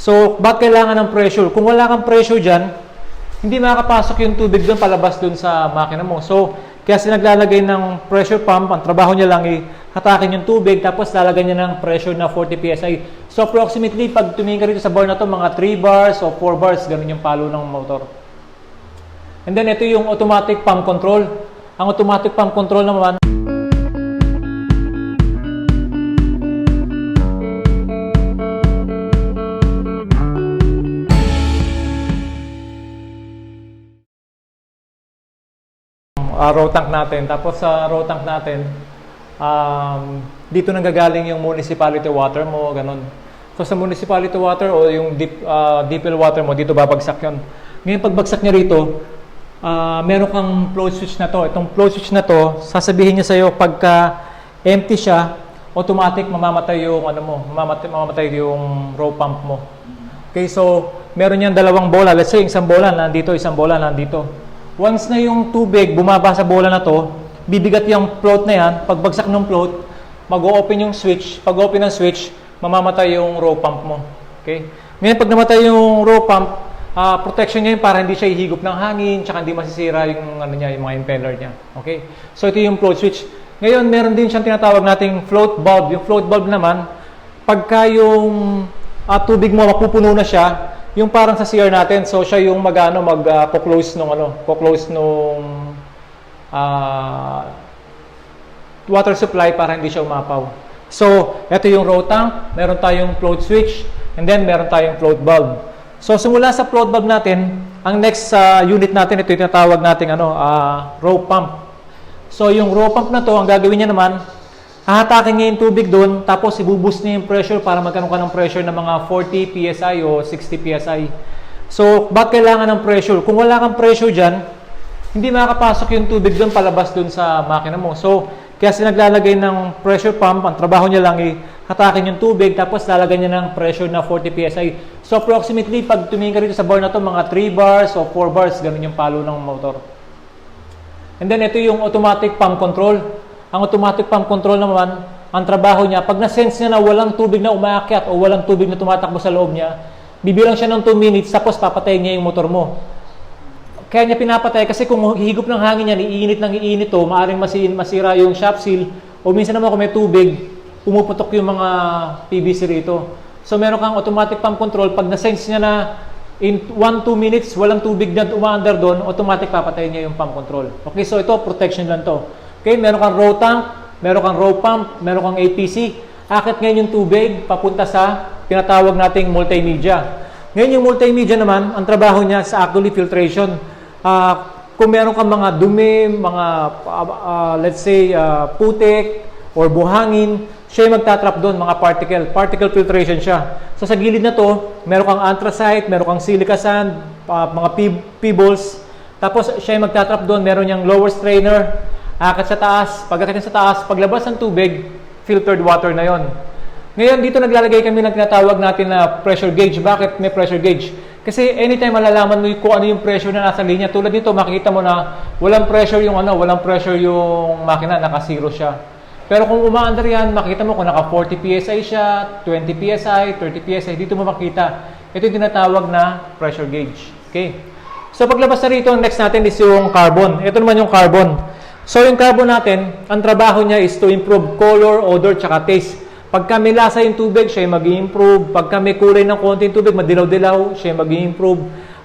So, bakit kailangan ng pressure? Kung wala kang pressure dyan, hindi makakapasok yung tubig doon palabas doon sa makina mo. So, kaya sila naglalagay ng pressure pump, ang trabaho niya lang ay hatakin yung tubig tapos lalagyan niya ng pressure na 40 PSI. So, approximately, pag tumingin ka rito sa bar na to, mga 3 bars o 4 bars, ganun yung palo ng motor. And then, ito yung automatic pump control. Ang automatic pump control naman, uh, row tank natin. Tapos sa row tank natin, um, dito nanggagaling yung municipality water mo, ganun. So sa municipality water o yung deep, uh, deep well water mo, dito babagsak yun. Ngayon pagbagsak niya rito, uh, meron kang flow switch na to. Itong flow switch na to, sasabihin niya sa'yo pagka empty siya, automatic mamamatay yung ano mo, mamamatay, mamamatay yung row pump mo. Okay, so meron niyang dalawang bola. Let's say isang bola nandito, isang bola nandito. Once na yung tubig bumaba sa bola na to, bibigat yung float na yan. Pagbagsak ng float, mag-open yung switch. Pag open ng switch, mamamatay yung row pump mo. Okay? Ngayon, pag namatay yung row pump, ah, protection niya yun para hindi siya ihigop ng hangin, tsaka hindi masisira yung, ano niya, yung mga impeller niya. Okay? So, ito yung float switch. Ngayon, meron din siyang tinatawag nating float bulb. Yung float bulb naman, pagka yung ah, tubig mo mapupuno na siya, yung parang sa CR natin, so siya yung magano mag ah, close nung ano, close nung ah, water supply para hindi siya umapaw. So, ito yung row tank, meron tayong float switch, and then meron tayong float bulb. So, simula sa float bulb natin, ang next sa unit natin, ito yung tinatawag nating ano, ah, row pump. So, yung row pump na to, ang gagawin niya naman, hahatakin niya yung tubig doon, tapos ibuboost niya yung pressure para magkaroon ka ng pressure ng mga 40 PSI o 60 PSI. So, bakit kailangan ng pressure? Kung wala kang pressure dyan, hindi makakapasok yung tubig doon palabas doon sa makina mo. So, kaya sila naglalagay ng pressure pump, ang trabaho niya lang ay hatakin yung tubig, tapos lalagyan niya ng pressure na 40 PSI. So, approximately, pag tumingin ka rito sa bar na to, mga 3 bars o 4 bars, ganun yung palo ng motor. And then, ito yung automatic pump control. Ang automatic pump control naman, ang trabaho niya, pag na-sense niya na walang tubig na umaakyat o walang tubig na tumatakbo sa loob niya, bibilang siya ng 2 minutes, tapos papatayin niya yung motor mo. Kaya niya pinapatay kasi kung higop ng hangin yan, iinit ng iinit to, maaaring masin, masira yung shop seal, o minsan naman kung may tubig, pumuputok yung mga PVC rito. So meron kang automatic pump control, pag na-sense niya na in 1-2 minutes, walang tubig na umaandar doon, automatic papatayin niya yung pump control. Okay, so ito, protection lang to. Okay, meron kang row tank, meron kang row pump, meron kang APC. Akit ngayon yung tubig papunta sa tinatawag nating multimedia. Ngayon yung multimedia naman, ang trabaho niya sa actually filtration. Ah, kung meron kang mga dumi, mga ah, ah, let's say ah, putik or buhangin, siya yung magtatrap doon, mga particle. Particle filtration siya. So sa gilid na to, meron kang anthracite, meron kang silica sand, ah, mga pe- pebbles. Tapos siya yung magtatrap doon, meron niyang lower strainer, akit sa taas. Pagkakit niya sa taas, paglabas ng tubig, filtered water na yon. Ngayon, dito naglalagay kami ng tinatawag natin na pressure gauge. Bakit may pressure gauge? Kasi anytime malalaman mo kung ano yung pressure na nasa linya. Tulad dito, makikita mo na walang pressure yung ano, walang pressure yung makina, naka-zero siya. Pero kung umaandar yan, makita mo kung naka 40 PSI siya, 20 PSI, 30 PSI, dito mo makita. Ito yung tinatawag na pressure gauge. Okay? So paglabas na rito, next natin is yung carbon. Ito naman yung carbon. So yung carbon natin, ang trabaho niya is to improve color, odor, tsaka taste. Pagka may lasa yung tubig, siya mag improve Pagka may kulay ng konti yung tubig, madilaw-dilaw, siya mag improve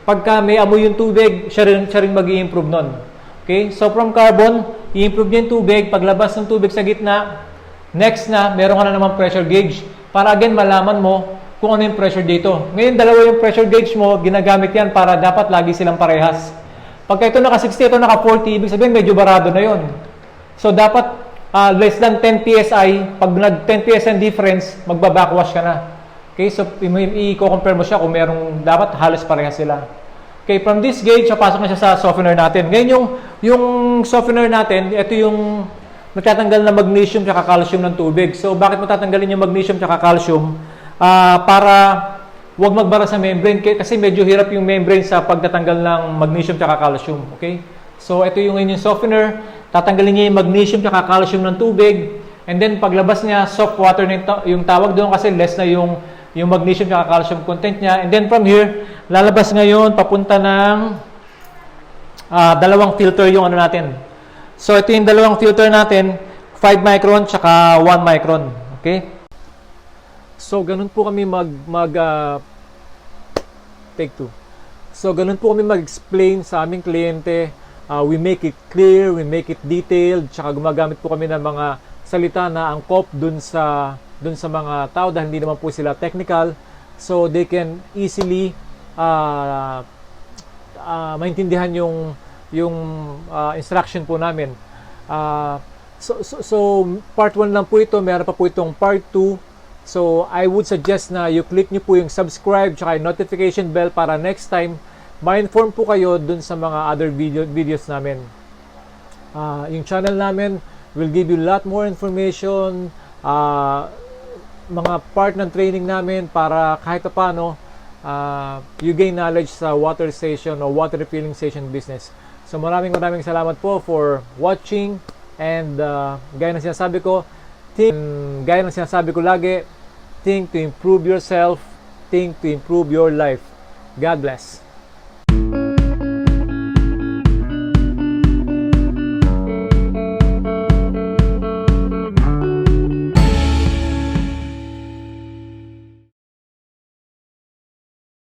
Pagka may amoy yung tubig, siya rin, siya rin mag improve nun. Okay? So from carbon, i-improve niya yung tubig. Paglabas ng tubig sa gitna, next na, meron ka na naman pressure gauge. Para again, malaman mo kung ano yung pressure dito. Ngayon, dalawa yung pressure gauge mo, ginagamit yan para dapat lagi silang parehas. Pagka ito naka 60, ito naka 40, ibig sabihin medyo barado na yon. So dapat ah, less than 10 PSI, pag nag 10 PSI difference, magba-backwash ka na. Okay, so i-compare mo siya kung merong dapat halos parehas sila. Okay, from this gauge, papasok na siya sa softener natin. Ngayon yung, yung softener natin, ito yung nagtatanggal na magnesium at calcium ng tubig. So bakit mo tatanggalin yung magnesium at calcium? Ah, para Huwag magbara sa membrane kasi medyo hirap yung membrane sa pagtatanggal ng magnesium at calcium. Okay? So, ito yung inyong softener. Tatanggalin niya yung magnesium at calcium ng tubig. And then, paglabas niya, soft water na yung ta- yung tawag doon kasi less na yung yung magnesium at calcium content niya. And then from here, lalabas ngayon papunta ng ah, dalawang filter yung ano natin. So ito yung dalawang filter natin, 5 micron tsaka 1 micron. Okay? So ganun po kami mag mag ah, take two. So ganun po kami mag-explain sa aming kliyente. Ah, we make it clear, we make it detailed, tsaka gumagamit po kami ng mga salita na angkop dun sa dun sa mga tao dahil hindi naman po sila technical. So they can easily ah ah, maintindihan yung yung ah, instruction po namin. Ah, so, so, so part 1 lang po ito, meron pa po itong part 2. So I would suggest na you click nyo po yung subscribe tsaka notification bell para next time ma-inform po kayo dun sa mga other video, videos namin. Ah, yung channel namin will give you a lot more information, ah, mga part ng training namin para kahit pa paano ah, you gain knowledge sa water station o water refilling station business. So maraming maraming salamat po for watching and ah, gaya ng sinasabi ko, think, gaya ng sinasabi ko lagi, think to improve yourself, think to improve your life. God bless.